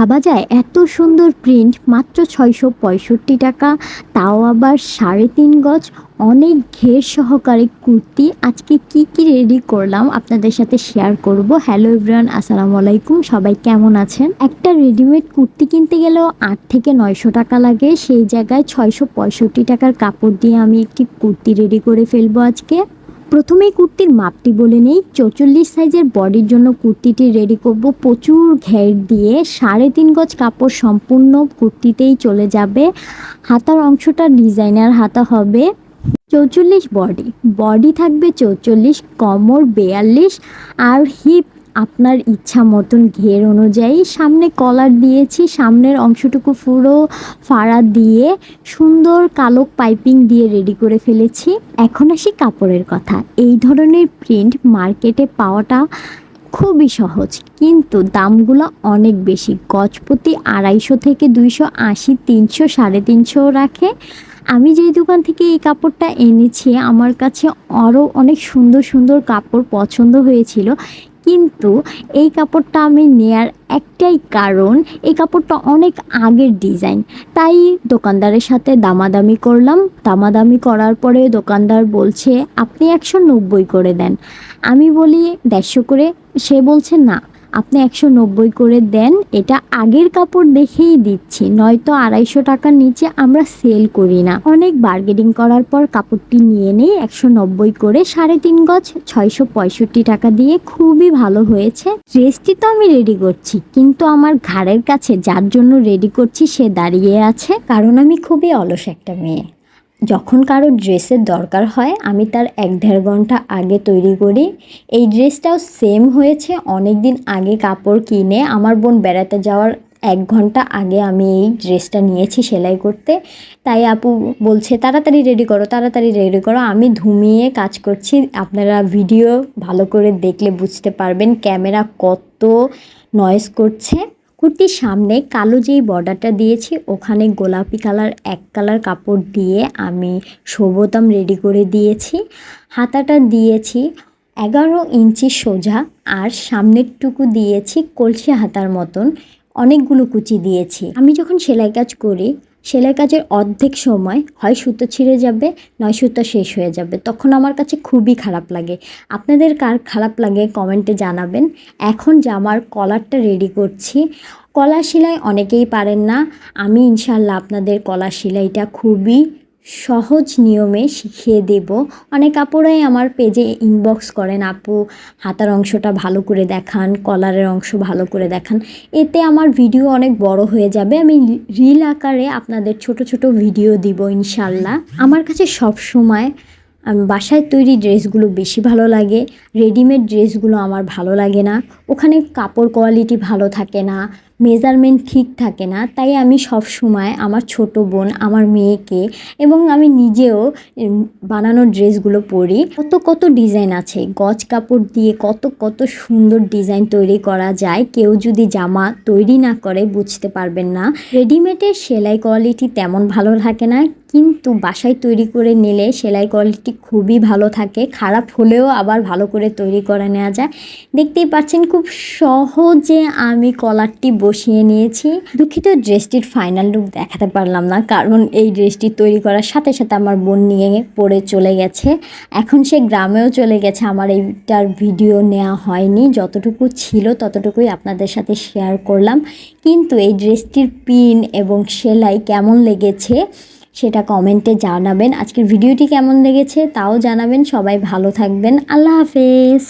ভাবা যায়, এত সুন্দর প্রিন্ট মাত্র ছয়শো পঁয়ষট্টি টাকা, তাও আবার সাড়ে তিন গজ, অনেক ঘের সহকারে কুর্তি। আজকে কি কি রেডি করলাম আপনাদের সাথে শেয়ার করব। হ্যালো এভরিওয়ান আসসালামু আলাইকুম, সবাই কেমন আছেন? একটা রেডিমেড কুর্তি কিনতে গেলেও আট থেকে নয়শো টাকা লাগে। সেই জায়গায় ছয়শো পঁয়ষট্টি টাকার কাপড় দিয়ে আমি একটি কুর্তি রেডি করে ফেলব আজকে। প্রথমেই কুর্তির মাপটি বলে নেই। চৌচল্লিশ সাইজের বডির জন্য কুর্তিটি রেডি করব। প্রচুর ঘের দিয়ে সাড়ে তিন গজ কাপড় সম্পূর্ণ কুর্তিতেই চলে যাবে। হাতার অংশটা ডিজাইনার হাতা হবে। চৌচল্লিশ বডি। বডি থাকবে চৌচল্লিশ, কমর বেয়াল্লিশ আর হিপ আপনার ইচ্ছা মতন ঘের অনুযায়ী সামনে কলার দিয়েছি, সামনের অংশটুকু পুরো ফাড়া দিয়ে সুন্দর কালো পাইপিং দিয়ে রেডি করে ফেলেছি। এখন আসি কাপড়ের কথা। এই ধরনের প্রিন্ট মার্কেটে পাওয়াটা খুবই সহজ, কিন্তু দামগুলো অনেক বেশি। গজপতি আড়াইশো থেকে দুইশো আশি, তিনশো, সাড়ে তিনশো রাখে। আমি যেই দোকান থেকে এই কাপড়টা এনেছি, আমার কাছে আরও অনেক সুন্দর সুন্দর কাপড় পছন্দ হয়েছিল। কিন্তু এই কাপড়টা আমি নেয়ার একটাই কারণ, এই কাপড়টা অনেক আগের ডিজাইন তাই দোকানদারের সাথে দামাদামি করলাম। দামাদামি করার পরে দোকানদার বলছে, আপনি একশো নব্বই করে দেন। আমি বলি, দেড়শো করে? সে বলছে, না। আপনি একশো নব্বই করে দেন, এটা আগের কাপড় দেখেই দিচ্ছি, নয়তো আড়াইশো টাকার নিচে আমরা সেল করি না। অনেক বার্গেনিং করার পর কাপড়টি নিয়ে নেই, একশো নব্বই করে সাড়ে তিন গজ, ছয়শো পঁয়ষট্টি টাকা দিয়ে খুবই ভালো হয়েছে। ড্রেসটি তো আমি রেডি করছি, কিন্তু আমার ঘাড়ের কাছে যার জন্য রেডি করছি সে দাঁড়িয়ে আছে, কারণ আমি খুবই অলস একটা মেয়ে। যখন কারও ড্রেসের দরকার হয়, আমি তার এক দেড় ঘণ্টা আগে তৈরি করি। এই ড্রেসটাও সেম হয়েছে। অনেক দিন আগে কাপড় কিনে আমার বোন বেড়াতে যাওয়ার এক ঘণ্টা আগে আমি এই ড্রেসটা নিয়েছি সেলাই করতে। তাই আপু বলছে, তাড়াতাড়ি রেডি করো, তাড়াতাড়ি রেডি করো। আমি ধুমিয়ে কাজ করছি। আপনারা ভিডিও ভালো করে দেখলে বুঝতে পারবেন ক্যামেরা কত নয়েজ করছে। কুর্তির সামনে কালো যেই বর্ডারটা দিয়েছি, ওখানে গোলাপি কালার, এক কালার কাপড় দিয়ে আমি সবতাম রেডি করে দিয়েছি। হাতাটা দিয়েছি এগারো ইঞ্চি সোজা আর সামনের টুকু দিয়েছি কলসি হাতার মতন। অনেকগুলো কুচি দিয়েছি। আমি যখন সেলাই কাজ করি সেলাই কাজের অর্ধেক সময় হয় সুতো ছিঁড়ে যাবে, নয় সুতো শেষ হয়ে যাবে। তখন আমার কাছে খুবই খারাপ লাগে। আপনাদের কার খারাপ লাগে কমেন্টে জানাবেন। এখন জামার কলারটা রেডি করছি কলা সেলাই অনেকেই পারেন না। আমি ইনশাল্লাহ আপনাদের কলা সেলাইটা খুবই সহজ নিয়মে শিখিয়ে দেব। অনেক আপুরাই আমার পেজে ইনবক্স করেন, আপু, হাতার অংশটা ভালো করে দেখান কলারের অংশ ভালো করে দেখান। এতে আমার ভিডিও অনেক বড় হয়ে যাবে। আমি রিল আকারে আপনাদের ছোট ছোট ভিডিও দিব ইনশাল্লাহ আমার কাছে সব সময় বাসায় তৈরি ড্রেসগুলো বেশি ভালো লাগে। রেডিমেড ড্রেসগুলো আমার ভালো লাগে না। ওখানে কাপড় কোয়ালিটি ভালো থাকে না। মেজারমেন্ট ঠিক থাকে না, তাই আমি সব সময় আমার ছোট বোন, আমার মেয়েকে এবং আমি নিজেও বানানো ড্রেসগুলো পরি। কত কত ডিজাইন আছে, গজ কাপড় দিয়ে কত কত সুন্দর ডিজাইন তৈরি করা যায়, কেউ যদি জামা তৈরি না করে বুঝতে পারবেন না। রেডিমেডের সেলাই কোয়ালিটি তেমন ভালো থাকে না, কিন্তু বাসায় তৈরি করে নিলে সেলাই কোয়ালিটি খুবই ভালো থাকে, খারাপ হলেও আবার ভালো করে তৈরি করে নেওয়া যায়। দেখতেই পাচ্ছেন খুব সহজে আমি কলারটি বসিয়ে নিয়েছি। দুঃখিত, ড্রেসটির ফাইনাল লুক দেখাতে পারলাম না, কারণ এই ড্রেসটি তৈরি করার সাথে সাথে আমার বোন নিয়ে পরে চলে গেছে। এখন সে গ্রামেও চলে গেছে, আমার এইটার ভিডিও নেওয়া হয়নি। যতটুকু ছিল ততটুকুই আপনাদের সাথে শেয়ার করলাম। কিন্তু এই ড্রেসটির পিন এবং সেলাই কেমন লেগেছে সেটা কমেন্টে জানাবেন। আজকের ভিডিওটি কেমন লেগেছে তাও জানাবেন। সবাই ভালো থাকবেন। আল্লাহ হাফেজ।